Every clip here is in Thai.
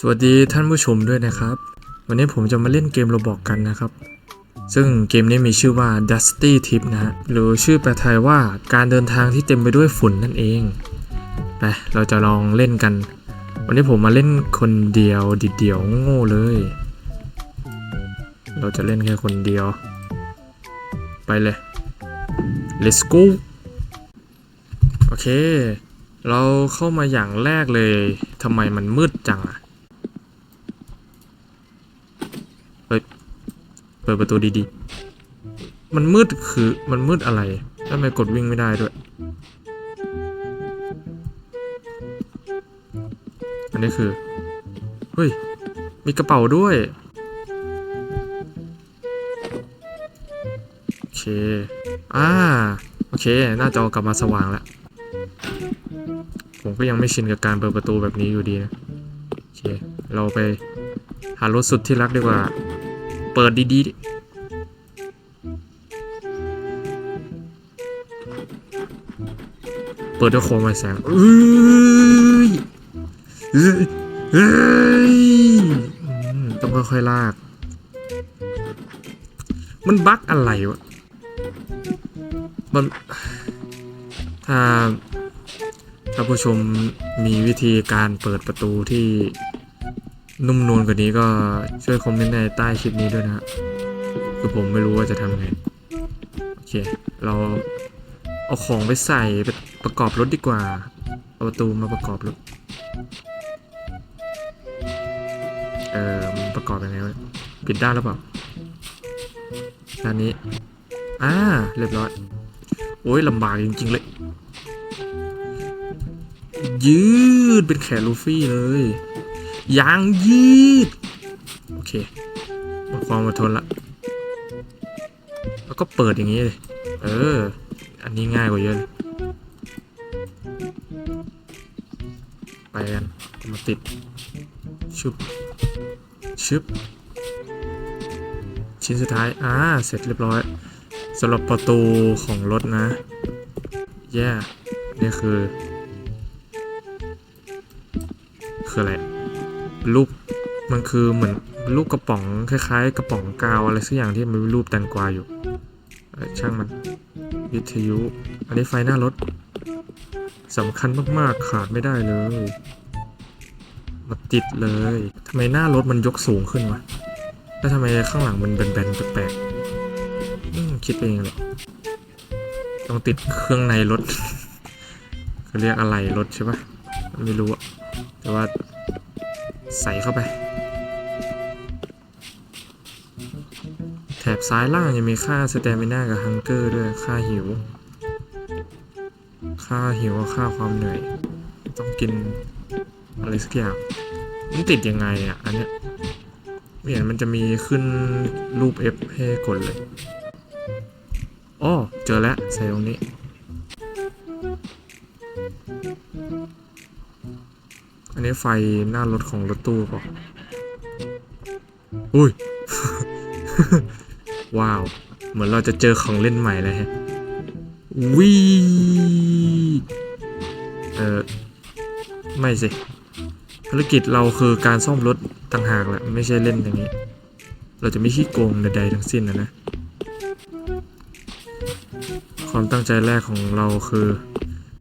สวัสดีท่านผู้ชมด้วยนะครับ วันนี้ผมจะมาเล่นเกมโรบอกกันนะครับ ซึ่งเกมนี้มีชื่อว่า Dusty Trip นะฮะหรือชื่อแปลไทยว่าการเดินทางที่เต็มไปด้วยฝุ่นนั่นเองไปเราจะลองเล่นกัน วันนี้ผมมาเล่นคนเดียวดิดเดียวโง่เลย เราจะเล่นแค่คนเดียว ไปเลย let's go โอเค เราเข้ามาอย่างแรกเลยทำไมมันมืดจังอะเฮ้ย เปิดประตูดีๆ มันมืดคือมันมืดอะไรทำไมกดวิ่งไม่ได้ด้วย อันนี้คือ เฮ้ย มีกระเป๋าด้วย โอเค อ่า โอเค หน้าจอกลับมาสว่างแล้ว ผมก็ยังไม่ชินกับการเปิดประตูแบบนี้อยู่ดีนะ โอเค เราไปหารถสุดที่รักดีกว่า เปิดดีๆดิเปิดด้วยโคมไฟแสงเอ้ยเอ้ยต้องค่อยๆลาก มันบั๊กอะไรวะ มัน ถ้าถ้าผู้ชมมีวิธีการเปิดประตูที่ นุ่มนวลกว่านี้ก็ช่วยคอมเมนต์ในใต้คลิปนี้ด้วยนะฮะคือผมไม่รู้ว่าจะทำไง โอเค เราเอาของไปใส่ไปประกอบรถดีกว่า เอาประตูมาประกอบรถ เออมันประกอบยังไงวะปิดด้านแล้วเปล่าด้านนี้ อ่า เรียบร้อย โอ้ยลำบากจริง ๆ เลย ยืดเป็นแขนลูฟี่เลย ยางยืด โอเคหมดความอดทนละ แล้วก็เปิดอย่างนี้เลย เออ อันนี้ง่ายกว่าเยอะเลยไปกัน มาติด ชึบ ชึบ ชิ้นสุดท้าย อ่า เสร็จเรียบร้อยสำหรับประตูของรถนะ แย่นี่คือ คืออะไร รูปมันคือเหมือนรูปกระป๋องคล้ายๆ กระป๋องกาวอะไรสักอย่างที่มันรูปแตงกวาอยู่ช่างมันวิทยุ อันนี้ไฟหน้ารถสำคัญมากๆขาดไม่ได้เลยมาติดเลยทำไมหน้ารถมันยกสูงขึ้นวะแล้วทำไมข้างหลังมันแบนๆแปลกๆคิดไปเองเลยต้องติดเครื่องในรถเขาเรียกอะไรรถใช่ปะไม่รู้อะแต่ว่า ใส่เข้าไป แถบซ้ายล่างยังมีค่าสเตมิน่ากับฮังเกอร์ด้วยค่าหิว ค่าหิวกับค่าความเหนื่อย ต้องกินอะไรสักอย่างมันติดยังไงอะ อันเนี้ยเห็นมันจะมีขึ้นรูป F ให้กดเลยอ๋อเจอแล้ว ใส่ตรงนี้ นี้ไฟหน้ารถของรถตู้ป่ะอุ้ย ว้าว เหมือนเราจะเจอของเล่นใหม่เลยฮะวีเออไม่สิภารกิจเราคือการซ่อมรถต่างหากแหละไม่ใช่เล่นอย่างนี้ เราจะไม่ขี้โกงใดๆทั้งสิ้นนะนะ ความตั้งใจแรกของเราคือ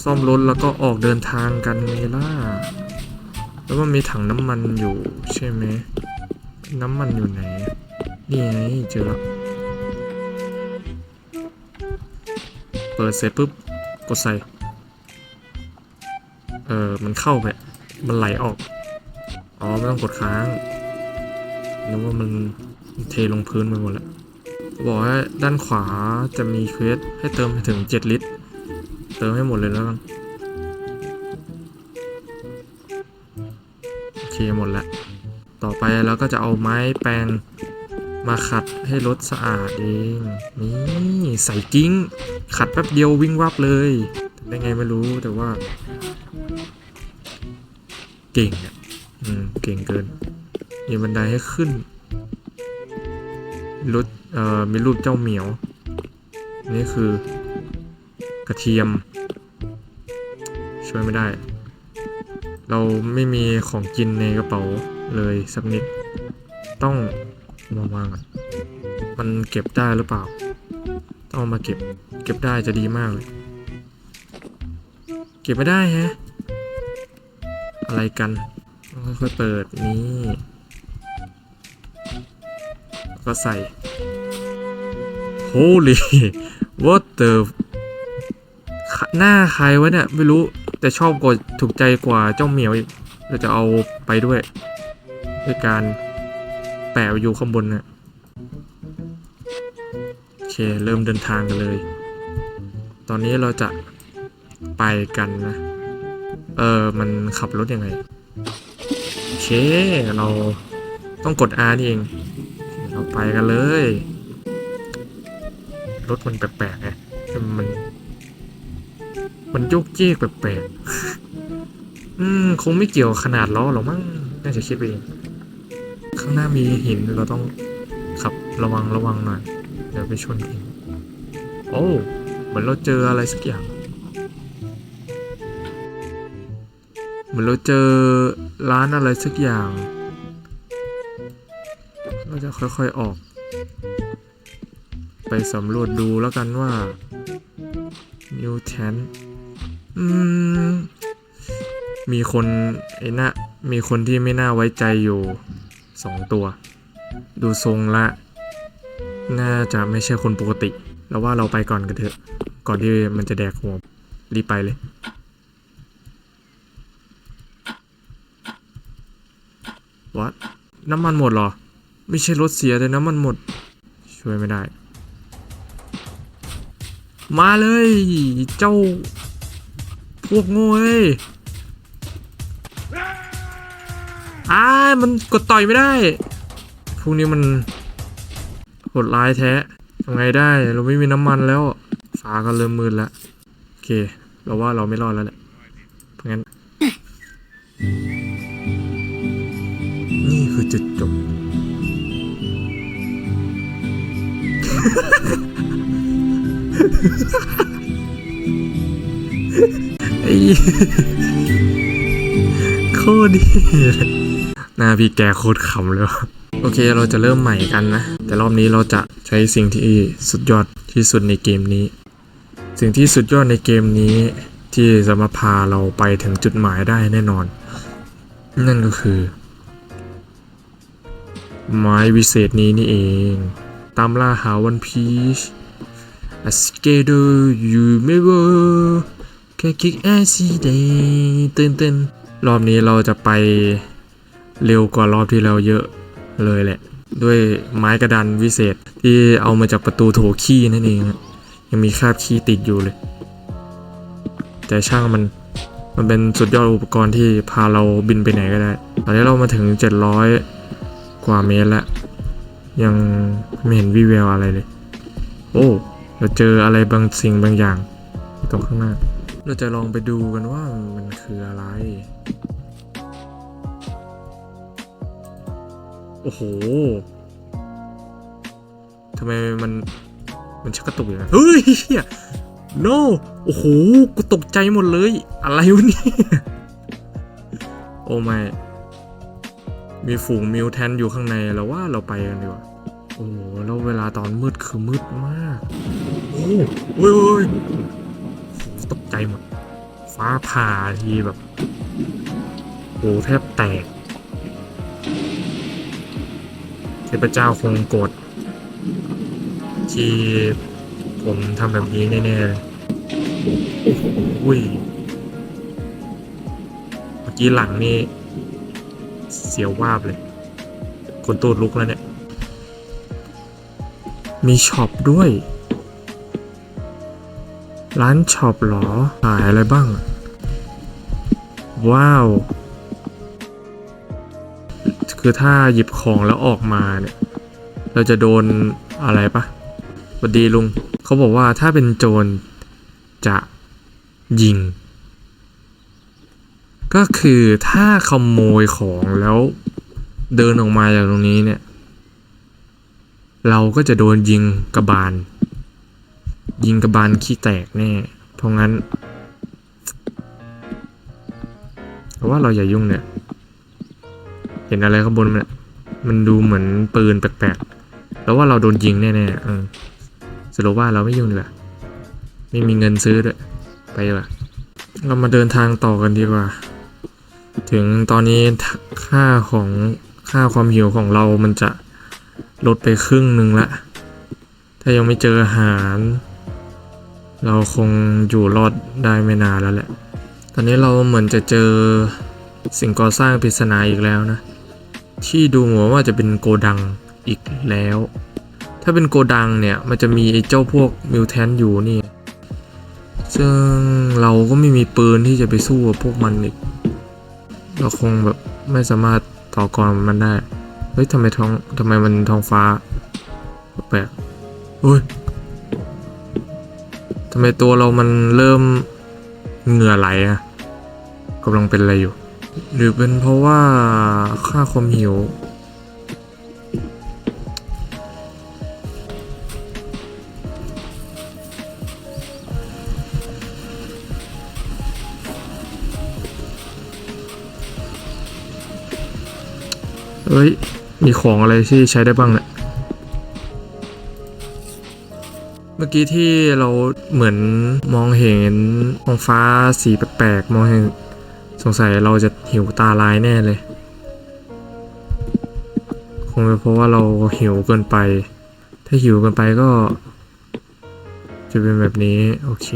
ซ่อมรถแล้วก็ออกเดินทางกันไงล่ะ แล้วมันมีถังน้ำมันอยู่ใช่ไหม น้ำมันอยู่ไหน นี่ไงเจอแล้วเปิดเสร็จปุ๊บ กดใส่ เออ มันเข้าไป มันไหลออก อ๋อ ไม่ต้องกดค้างนึกว่ามันเทลงพื้นไปหมดแล้วบอกว่าด้านขวาจะมีเควสให้เติมถึง 7 ลิตร เติมให้หมดเลยแล้วกัน เคหมดล้วต่อไปเราก็จะเอาไม้แปรงมาขัดให้รถสะอาดเองนี่ใส่กิ้ง ขัดแป๊บเดียววิ่งวับเลยได้ไงไม่รู้แต่ว่า เก่งอะอืมเก่งเกิน มีบันไดให้ขึ้นรถเอ่อมีรูปเจ้าเหมียว นี่คือกระเทียม ช่วยไม่ได้ เราไม่มีของกินในกระเป๋าเลยสักนิด ต้องมาวางก่อนมันเก็บได้หรือเปล่า ต้องมาเก็บ เก็บได้จะดีมากเลย เก็บไม่ได้ฮะ อะไรกัน ค่อยๆเปิดนี่ก็ใส่ Holy what the หน้าใครวะเนี่ย ไม่รู้ แต่ชอบกว่าถูกใจกว่าเจ้าเหมียวอีกเราจะเอาไปด้วยด้วยการแปะอยู่ข้างบนนะโอเคเริ่มเดินทางกันเลย ตอนนี้เราจะไปกันนะ เออมันขับรถยังไงโอเคเราต้องกด R นี่เอง เราไปกันเลย รถมันแปลกๆไงมัน มันโยกเยกแปลกๆ อืม คงไม่เกี่ยวขนาดล้อหรอกมั้ง น่าจะคิดไปเอง ข้างหน้ามีหินเราต้องขับระวังระวังหน่อย เดี๋ยวไปชนหิน โอ้ เหมือนเราเจออะไรสักอย่าง เหมือนเราเจอร้านอะไรสักอย่าง เราจะค่อยๆออก ไปสำรวจดูแล้วกันว่า New t e n อืม มีคนไอ้น่ะมีคนที่ไม่น่าไว้ใจอยู่สองตัว ดูทรงละ น่าจะไม่ใช่คนปกติ แล้วว่าเราไปก่อนกันเถอะ ก่อนที่มันจะแดกหัว รีบไปเลยวัดน้ำมันหมดเหรอ ไม่ใช่รถเสียแต่น้ำมันหมด ช่วยไม่ได้ มาเลย เจ้า พวกง่เอ้ยอ้ามันกดต่อยไม่ได้ พวกนี้มันโหดร้ายแท้ทำไงได้ เราไม่มีน้ำมันแล้ว ฟ้าก็เริ่มมืดแล้ว โอเค เราว่าเราไม่รอดแล้วแหละเพราะงั้น นี่คือจุดจบไอ้ โคตรดีหน้าพี่แกโคตรขำเลยวะโอเคเราจะเริ่มใหม่กันนะ แต่รอบนี้เราจะใช้สิ่งที่สุดยอดที่สุดในเกมนี้ สิ่งที่สุดยอดในเกมนี้ที่จะมาพาเราไปถึงจุดหมายได้แน่นอน นั่นก็คือ ไม้วิเศษนี้นี่เอง ตามล่าหาวันพีชอสเกโดยูเเวอร์แค่คิกแอซีเดย์ตื่นเต้นรอบนี้เราจะไปเร็วกว่ารอบที่เราเยอะเลยแหละ ด้วยไม้กระดานวิเศษที่เอามาจากประตูโถขี้นั่นเองยังมีคราบขี้ติดอยู่เลย แต่ช่างมันมันเป็นสุดยอดอุปกรณ์ที่พาเราบินไปไหนก็ได้ ตอนนี้เรามาถึง 700 กว่าเมตรแล้ว ยังไม่เห็นวิแววอะไรเลย โอ้ เราเจออะไรบางสิ่งบางอย่างอยู่ตรงข้างหน้า เราจะลองไปดูกันว่ามันคืออะไร โอ้โหทำไมมันมันชักกระตุกอย่างนั้นเฮ้ยเหี้ย no โอ้โห กูตกใจหมดเลย อะไรวะเนี่ย โอ้ไม่ มีฝูงมิวแทนอยู่ข้างในแล้วว่าเราไปกันดีกว่า โอ้โหแล้วเวลาตอนมืดคือมืดมาก โอ้โหเว้ยเว้ย ใจหมด ฟ้าผ่าทีแบบโอ้แทบแตกเทพเจ้าคงโกรธที่ผมทำแบบนี้แน่ๆเลยอุ้ย เมื่อกี้หลังนี่ เสียววาบเลย คนตูดลุกแล้วเนี่ย มีช็อปด้วย ร้านช็อปหรอ ขายอะไรบ้าง ว้าว คือถ้าหยิบของแล้วออกมาเนี่ย เราจะโดนอะไรปะสวัสดีลุง เขาบอกว่าถ้าเป็นโจรจะยิง ก็คือถ้าขโมยของแล้วเดินออกมาจากตรงนี้เนี่ย เราก็จะโดนยิงกระบาล ยิงกระบาลขี้แตกแน่ เพราะงั้นเพราะว่าเราอย่ายุ่งเนี่ย เห็นอะไรข้างบนมันมันดูเหมือนปืนแปลกๆ แล้วว่าเราโดนยิงแน่ๆเออสรุปว่าเราไม่ยุ่งดีกว่าไม่มีเงินซื้อด้วย ไปดีกว่าเรามาเดินทางต่อกันดีกว่า ถึงตอนนี้ค่าของค่าความหิวของเรามันจะลดไปครึ่งหนึ่งละ ถ้ายังไม่เจออาหาร เราคงอยู่รอดได้ไม่นานแล้วแหละ ตอนนี้เราเหมือนจะเจอสิ่งก่อสร้างปริศนาอีกแล้วนะ ที่ดูเหมือนว่าจะเป็นโกดังอีกแล้ว ถ้าเป็นโกดังเนี่ยมันจะมีไอ้เจ้าพวกมิวแทนอยู่นี่ ซึ่งเราก็ไม่มีปืนที่จะไปสู้กับพวกมันอีก เราคงแบบไม่สามารถต่อกรมันได้ เฮ้ยทำไมท้องทำไมมันท้องฟ้าแปลกเฮ้ยำไมตัวเรามันเริ่มเหงื่อไหลอะกำลังเป็นอะไรอยู่ หรือเป็นเพราะว่าค่าความหิว เอ้ย มีของอะไรที่ใช้ได้บ้างเนี่ย เมื่อกี้ที่เราเหมือนมองเห็นท้องฟ้าสีแปลกๆมองเห็นสงสัยเราจะหิวตาลายแน่เลย คงเป็นเพราะว่าเราหิวเกินไป ถ้าหิวเกินไปก็ จะเป็นแบบนี้โอเค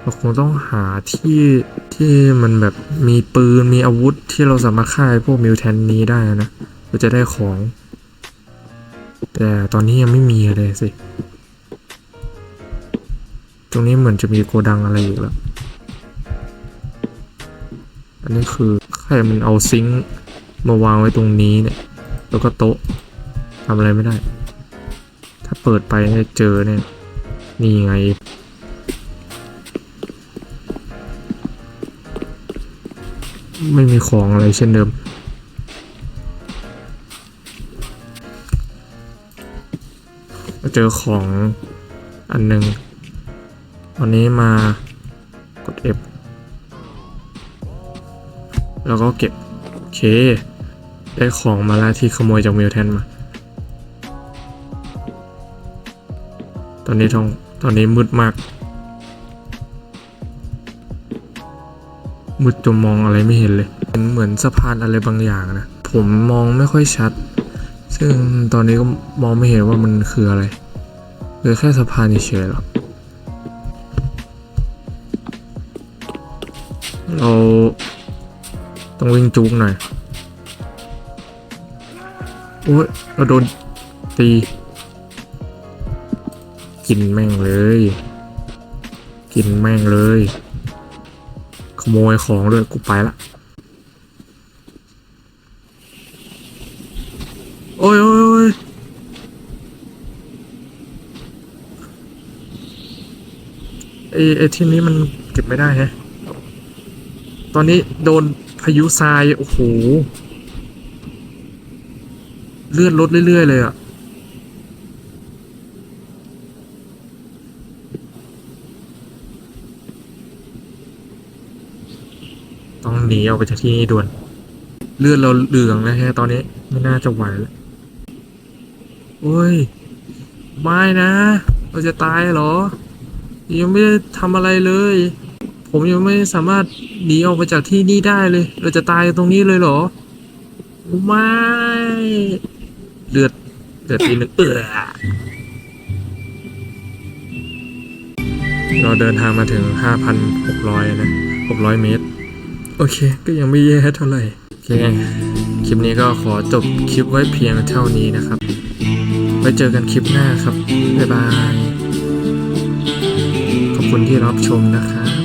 เราคงต้องหาที่ที่มันแบบมีปืนมีอาวุธที่เราสามารถฆ่าพวกมิวแทนนี้ได้นะเราจะได้ของ แต่ตอนนี้ยังไม่มีเลยสิ ตรงนี้เหมือนจะมีโกดังอะไรอยู่แล้ว อันนี้คือใครมันเอาซิงค์มาวางไว้ตรงนี้เนี่ย แล้วก็โต๊ะทำอะไรไม่ได้ ถ้าเปิดไปเนี่ยเจอเนี่ย นี่ไงไม่มีของอะไรเช่นเดิม เจอของอันหนึ่ง วันนี้มากด F แล้วก็เก็บ โอเค ได้ของมาแล้วที่ขโมยจากมิวแทนมา ตอนนี้ทองตอนนี้มืดมาก มืดจนมองอะไรไม่เห็นเลยเป็นเหมือนสะพานอะไรบางอย่างนะ ผมมองไม่ค่อยชัด ซึ่งตอนนี้ก็มองไม่เห็นว่ามันคืออะไรเหลือแค่สะพานเฉยๆหรอก เราต้องวิ่งจุกหน่อยโอ้ยเราโดนตี กินแม่งเลย กินแม่งเลย ขโมยของด้วยกูไปละโอ้ยโอ้ยโอ้ยไอไอที่นี้มันเก็บไม่ได้แฮะ ตอนนี้โดนพายุทราย โอ้โห เลื่อนลดเรื่อย ๆ เลยอะต้องหนีออกไปจากที่นี่ด่วน เลือดเราเหลืองแล้วฮะตอนนี้ไม่น่าจะไหวแล้วโอ้ย ไม่นะ เราจะตายเหรอ ยังไม่ได้ทำอะไรเลย ผมยังไม่สามารถ หนีออกไปจากที่นี่ได้เลย เราจะตายตรงนี้เลยเหรอ ไม่เลือดเลือดทีนึงเออเราเดินทางมาถึง 5,600 นะ 600 เมตร โอเค ก็ยังไม่แย่เท่าไหร่ โอเค คลิปนี้ก็ขอจบคลิปไว้เพียงเท่านี้นะครับ ไว้เจอกันคลิปหน้าครับ บ๊ายบาย ขอบคุณที่รับชมนะครับ